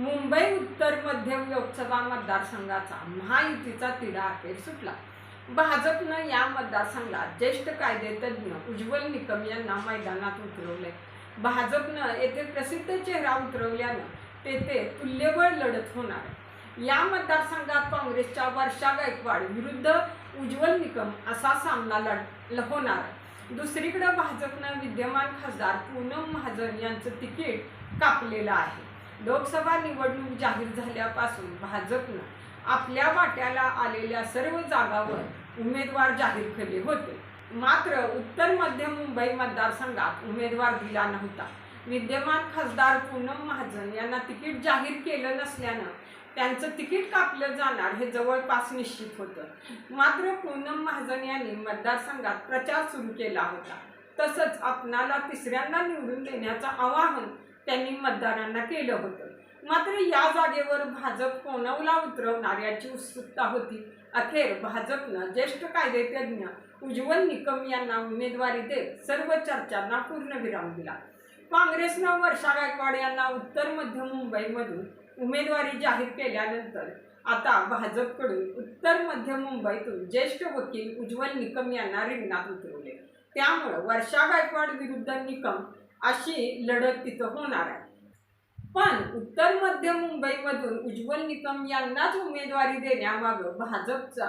मुंबई उत्तर मध्यम लोकसभा मतदारसंघाचा महायुतीचा तिढा अखेर सुटला. भाजपनं या मतदारसंघात ज्येष्ठ कायदेतज्ञ उज्ज्वल निकम यांना मैदानात उतरवले भाजपनं येथे प्रसिद्ध चेहरा उतरवल्यानं तेथे तुल्यबळ लढत होणार आहे. या मतदारसंघात काँग्रेसच्या वर्षा गायकवाड विरुद्ध उज्ज्वल निकम असा सामना लढ होणार आहे. दुसरीकडे भाजपनं विद्यमान खासदार पूनम महाजन यांचं तिकीट कापलेलं आहे. लोकसभा निवडणूक जाहीर झाल्यापासून भाजपनं आपल्या वाट्याला आलेल्या सर्व जागावर उमेदवार जाहीर केले होते. मात्र उत्तर मध्य मुंबई मतदारसंघात उमेदवार दिला नव्हता. विद्यमान खासदार पूनम महाजन यांना तिकीट जाहीर केलं नसल्यानं त्यांचं तिकीट कापलं जाणार हे जवळपास निश्चित होतं. मात्र पूनम महाजन यांनी मतदारसंघात प्रचार सुरू केला होता. तसंच आपणाला तिसऱ्यांदा निवडून देण्याचं आवाहन त्यांनी मतदारांना केलं होतं. मात्र या जागेवर भाजप कोणवला उतरवणार याची उत्सुकता होती? अखेर भाजपनं ज्येष्ठ कायदेतज्ञ उज्ज्वल निकम यांना उमेदवारी देत सर्व चर्चांना पूर्णविराम दिला. काँग्रेसनं वर्षा गायकवाड यांना उत्तर मध्य मुंबईमधून उमेदवारी जाहीर केल्यानंतर आता भाजपकडून उत्तर मध्य मुंबईतून ज्येष्ठ वकील उज्ज्वल निकम यांना रिंगणात उतरवले. त्यामुळं वर्षा गायकवाड विरुद्ध निकम अशी लढत तिथं होणार आहे. पण उत्तर मध्य मुंबईमधून उज्ज्वल निकम यांनाच उमेदवारी देण्यामागं भाजपचा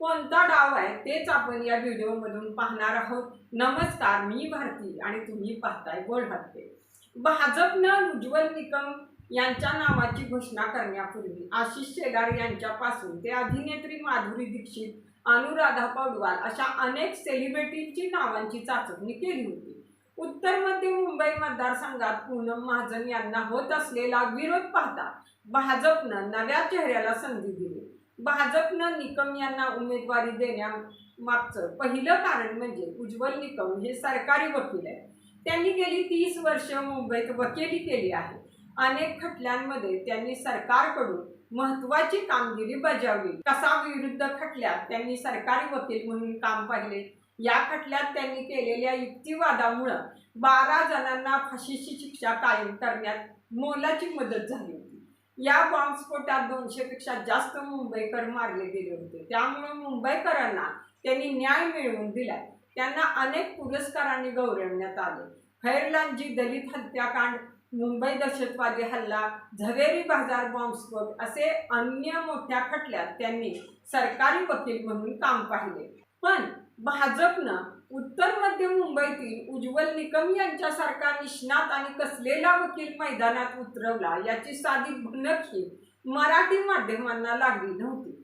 कोणता डाव आहे तेच आपण या व्हिडिओमधून पाहणार आहोत. नमस्कार मी भारती आणि तुम्ही पाहताय गोड हत्ते. भाजपनं उज्ज्वल निकम यांच्या नावाची घोषणा करण्यापूर्वी आशिष शेलार यांच्यापासून ते अभिनेत्री माधुरी दीक्षित अनुराधा पौडवाल अशा अनेक सेलिब्रिटींची नावांची चाचपणी केली होती. उत्तर मध्य मुंबई मतदारसंघात पूनम महाजन यांना होत असलेला विरोध पाहता भाजपनं नव्या चेहऱ्याला संधी दिली. भाजपनं निकम यांना उमेदवारी देण्यामागचं पहिलं कारण म्हणजे उज्ज्वल निकम हे सरकारी वकील आहेत. त्यांनी गेली तीस वर्ष मुंबईत वकिली केली आहे. अनेक खटल्यांमध्ये त्यांनी सरकारकडून महत्वाची कामगिरी बजावली. कसा विरुद्ध खटल्यात त्यांनी सरकारी वकील म्हणून काम पाहिले? या खटल्यात त्यांनी केलेल्या युक्तिवादामुळं बारा जणांना फाशीची शिक्षा कायम करण्यात मोलाची मदत झाली होती. या बॉम्बस्फोटात दोनशेपेक्षा जास्त मुंबईकर मारले गेले होते. त्यामुळे मुंबईकरांना त्यांनी न्याय मिळवून दिला त्यांना अनेक पुरस्कारांनी गौरवण्यात आले. खैरलांजी दलित हत्याकांड मुंबई दहशतवादी हल्ला झवेरी बाजार बॉम्बस्फोट असे अन्य मोठ्या खटल्यात त्यांनी सरकारी वकील म्हणून काम पाहिले. पण भाजपनं उत्तर मध्य मुंबईतील उज्ज्वल निकम यांच्यासारखा निष्णात आणि कसलेला वकील मैदानात उतरवला याची साधी भनकही मराठी माध्यमांना लागली नव्हती.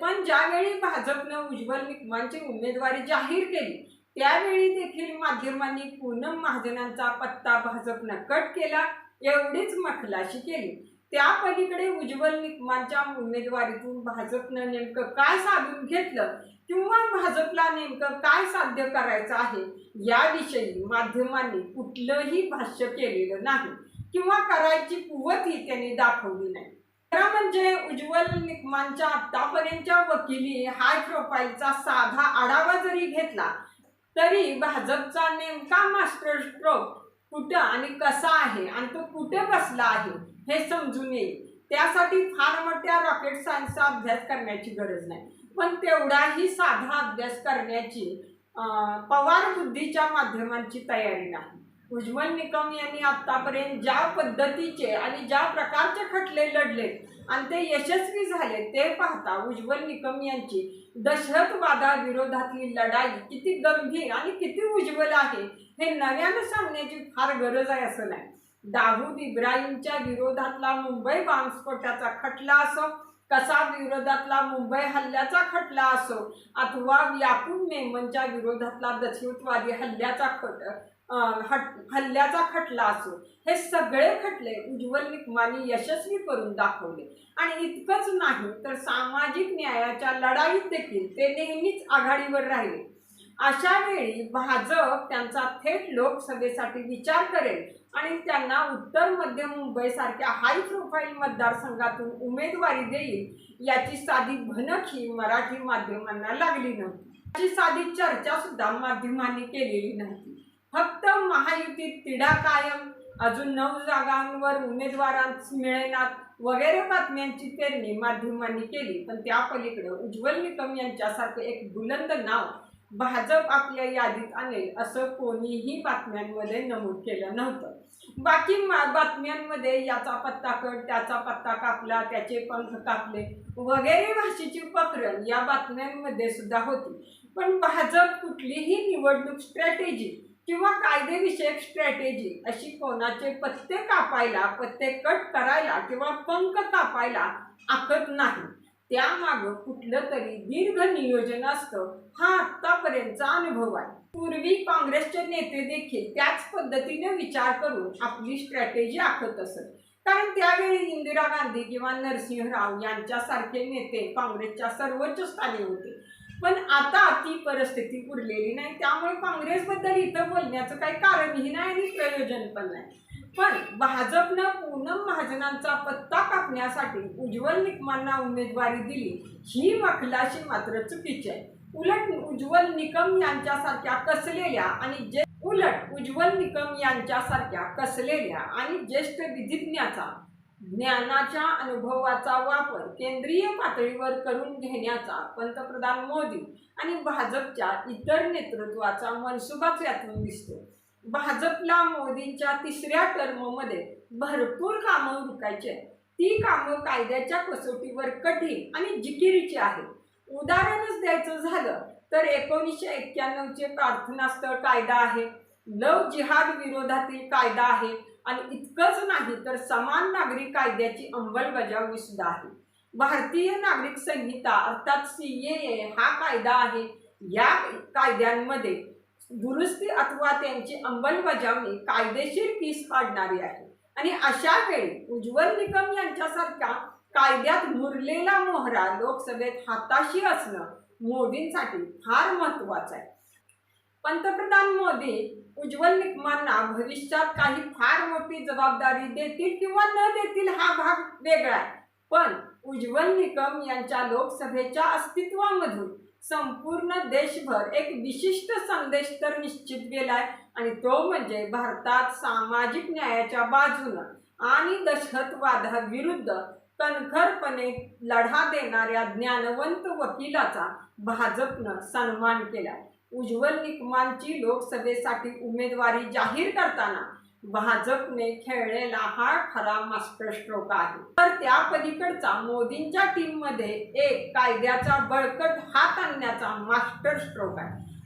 पण ज्यावेळी भाजपनं उज्ज्वल निकमांची उमेदवारी जाहीर केली त्यावेळी देखील माध्यमांनी पूनम महाजनांचा पत्ता भाजपनं कट केला एवढीच मखलाशी केली. त्या पलीकडे उज्ज्वल निकमांच्या उमेदवारीतून भाजपनं नेमकं काय साधून घेतलं किंवा भाजपला नेमकं काय साध्य करायचं आहे? याविषयी माध्यमांनी कुठलंही भाष्य केलेलं नाही. किंवा करायची कुवतही त्यांनी दाखवली नाही. खरं म्हणजे उज्ज्वल निकमांच्या आतापर्यंतच्या वकिली हाय प्रोफाईलचा साधा आढावा जरी घेतला तरी भाजपचा नेमका मास्टर स्ट्रोक कुठं आणि कसा आहे आणि तो कुठे बसला आहे हे समजून येईल. त्यासाठी फार मोठ्या रॉकेट सायन्सचा अभ्यास करण्याची गरज नाही. पण तेवढाही साधा अभ्यास करण्याची पवार बुद्धीच्या माध्यमांची तयारी नाही. उज्ज्वल निकम यांनी आतापर्यंत ज्या पद्धतीचे आणि ज्या प्रकारचे खटले लढले आणि ते यशस्वी झाले ते पाहता उज्ज्वल निकम यांची दहशतवादाविरोधातली लढाई किती गंभीर आणि किती उज्ज्वल आहे हे नव्यानं सांगण्याची फार गरज आहे असं नाही. दाऊद इब्राहिमच्या विरोधातला मुंबई बॉम्बस्फोटाचा खटला असो कसा विरोधातला मुंबई हल्ल्याचा खटला असो अथवा याकूब मेमनच्या विरोधातला दहशतवादी हल्ल्याचा खट हल्ल्याचा खटला असो हे सगळे खटले उज्ज्वल निकमानी यशस्वी करून दाखवले. आणि इतकंच नाही तर सामाजिक न्यायाच्या लढाईत देखील ते नेहमीच आघाडीवर राहिले. अशा वेळी भाजप त्यांचा थेट लोकसभेसाठी विचार करेल आणि त्यांना उत्तर मध्य मुंबईसारख्या हाय प्रोफाईल मतदारसंघातून उमेदवारी देईल याची साधी भनक ही मराठी माध्यमांना लागली नव्हती. याची साधी चर्चा सुद्धा माध्यमांनी केलेली नव्हती. फक्त महायुतीत तिढा कायम अजून नऊ जागांवर उमेदवारांस मिळेनात वगैरे बातम्यांची पेरणी माध्यमांनी केली पण त्या पलीकडे उज्ज्वल निकम यांच्यासारखं एक बुलंद नाव भाजप आपल्या यादीत आणेल असं कोणीही बातम्यांमध्ये नमूद केलं नव्हतं. बाकी मा बातम्यांमध्ये याचा पत्ता कट त्याचा पत्ता कापला त्याचे पंख कापले वगैरे भाषेची उपक्रम या बातम्यांमध्ये सुद्धा होती. पण भाजप कुठलीही निवडणूक स्ट्रॅटेजी किंवा कायदेविषयक स्ट्रॅटेजी अशी कोणाचे पत्ते कापायला पत्ते कट करायला किंवा पंख कापायला आखत नाही. त्यामागं कुठलं तरी दीर्घ नियोजन असतं हा आत्तापर्यंतचा अनुभव आहे. पूर्वी काँग्रेसचे नेते देखील त्याच पद्धतीने विचार करून आपली स्ट्रॅटेजी आखत असत. कारण त्यावेळी इंदिरा गांधी किंवा नरसिंह राव यांच्यासारखे नेते काँग्रेसच्या सर्वोच्च स्थानी होते. पण आता ती परिस्थिती उरलेली नाही त्यामुळे काँग्रेसबद्दल इथं बोलण्याचं काही कारणही नाही आणि प्रयोजन पण नाही. पण भाजपनं पूनम महाजनांचा पत्ता कापण्यासाठी उज्ज्वल निकमांना उमेदवारी दिली ही मखलाशी मात्र चुकीची आहे. उलट उज्ज्वल निकम यांच्यासारख्या कसलेल्या आणि जे उलट उज्ज्वल निकम यांच्यासारख्या कसलेल्या आणि ज्येष्ठ विधिज्ञाचा ज्ञानाच्या अनुभवाचा वापर केंद्रीय पातळीवर करून घेण्याचा पंतप्रधान मोदी आणि भाजपच्या इतर नेतृत्वाचा मनसुबाच यातून दिसतो. भाजपला मोदींच्या तिसऱ्या टर्ममध्ये भरपूर कामं उरकायची आहेत. ती कामं कायद्याच्या कसोटीवर कठीण आणि जिकिरीची आहेत. उदाहरणच द्यायचं झालं तर एकोणीसशे एक्क्याण्णवचे प्रार्थनास्थळ कायदा आहे. लव जिहाद विरोधातील कायदा आहे आणि इतकंच नाही तर समान नागरी कायद्याची अंमलबजावणी सुद्धा आहे. भारतीय नागरिक संहिता अर्थात सी ए हा कायदा आहे. या कायद्यांमध्ये दुरुस्ती अथवा त्यांची अंमलबजावणी कायदेशीर पीस पाडणारी आहे. आणि अशा वेळी उज्ज्वल निकम यांच्यासारख्या कायद्यात मुरलेला मोहरा लोकसभेत हाताशी असणं मोदींसाठी फार महत्वाचं आहे. पंतप्रधान मोदी उज्ज्वल निकमांना भविष्यात काही फार मोठी जबाबदारी देतील किंवा न देतील हा भाग वेगळा आहे. पण उज्ज्वल निकम यांच्या लोकसभेच्या अस्तित्वामधून संपूर्ण देशभर एक विशिष्ट संदेश तर निश्चित गेलाय. आणि तो म्हणजे भारतात सामाजिक न्यायाच्या बाजूनं आणि दहशतवादाविरुद्ध कणखरपणे लढा देणाऱ्या ज्ञानवंत वकिलाचा भाजपनं सन्मान केला. उज्ज्वल निकमांची लोकसभेसाठी उमेदवारी जाहीर करताना भाजपने खेळलेला हा खरा मास्टर स्ट्रोक आहे. तर त्या पलीकडचा मोदींच्या टीममध्ये एक कायद्याचा बळकट हात आणण्याचा मास्टर स्ट्रोक आहे.